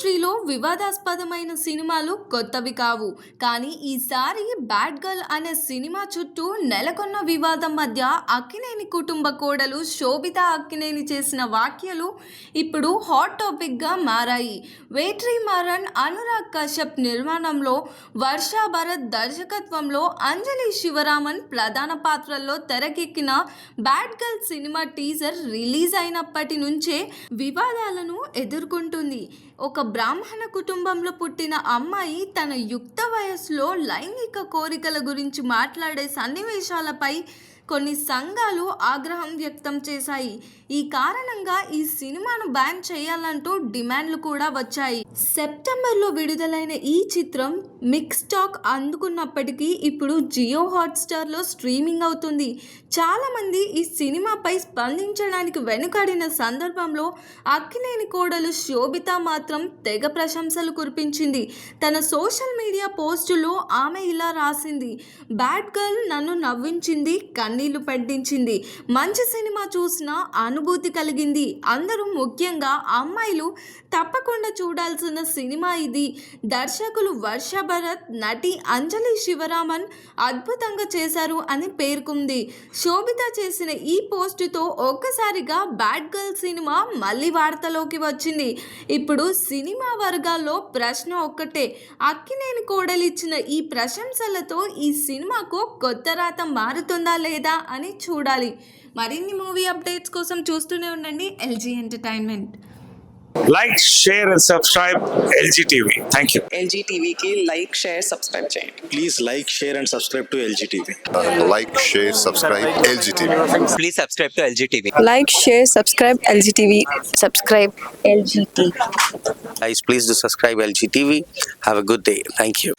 ఇండస్ట్రీలో వివాదాస్పదమైన సినిమాలు కొత్తవి కావు. కానీ ఈసారి బ్యాడ్ గర్ల్ అనే సినిమా చుట్టూ నెలకొన్న వివాదం మధ్య అక్కినేని కుటుంబ కోడలు శోభిత అక్కినేని చేసిన వ్యాఖ్యలు ఇప్పుడు హాట్ టాపిక్గా మారాయి. వేట్రీ మారన్ అనురాగ్ కశ్యప్ నిర్మాణంలో వర్ష భరత్ దర్శకత్వంలో అంజలి శివరామన్ ప్రధాన పాత్రల్లో తెరకెక్కిన bad girl cinema teaser release అయినప్పటి నుంచే వివాదాలను ఎదుర్కొంటుంది. ఒక బ్రాహ్మణ కుటుంబంలో పుట్టిన అమ్మాయి తన యుక్త వయస్సులో లైంగిక కోరికల గురించి మాట్లాడే సన్నివేశాలపై కొన్ని సంఘాలు ఆగ్రహం వ్యక్తం చేశాయి. ఈ కారణంగా ఈ సినిమాను బ్యాన్ చేయాలంటూ డిమాండ్లు కూడా వచ్చాయి. సెప్టెంబర్లో విడుదలైన ఈ చిత్రం మిక్స్ టాక్ అందుకున్నప్పటికీ ఇప్పుడు జియో హాట్స్టార్లో స్ట్రీమింగ్ అవుతుంది. చాలామంది ఈ సినిమాపై స్పందించడానికి వెనుకాడిన సందర్భంలో అక్కినేని కోడలు శోభిత మాత్రం తెగ ప్రశంసలు కురిపించింది. తన సోషల్ మీడియా పోస్టులో ఆమె ఇలా రాసింది బ్యాడ్ గర్ల్ నన్ను నవ్వించింది కన్నీళ్ళు పెట్టించింది. మంచి సినిమా చూసిన అనుభూతి కలిగింది. అందరూ ముఖ్యంగా అమ్మాయిలు తప్పకుండా చూడాల్సిన సినిమా ఇది. దర్శకులు వర్ష భరత్ నటి అంజలి శివరామన్ అద్భుతంగా చేశారు అని పేర్కొంది. శోభిత చేసిన ఈ పోస్టుతో ఒక్కసారిగా బ్యాడ్ గర్ల్ సినిమా మళ్ళీ వార్తలోకి వచ్చింది. ఇప్పుడు సినిమా వర్గాల్లో ప్రశ్న ఒక్కటే. అక్కినేని కోడలిచ్చిన ఈ ప్రశంసలతో ఈ సినిమాకు కొత్త రాత మారుతుందా లేదా? లేదా అని చూడాలి. మరిన్ని మూవీ అప్డేట్స్ కోసం చూస్తూనే ఉండండి LG entertainment. Like share and subscribe LG TV. Thank you LG టీవీకి లైక్ షేర్ సబ్స్క్రైబ్ చేయండి. Please like share and subscribe to LG TV. Like share subscribe LG TV. Please subscribe to LG TV. Like share subscribe LG TV. Subscribe LG TV. Guys please do subscribe LG TV. Have a good day thank you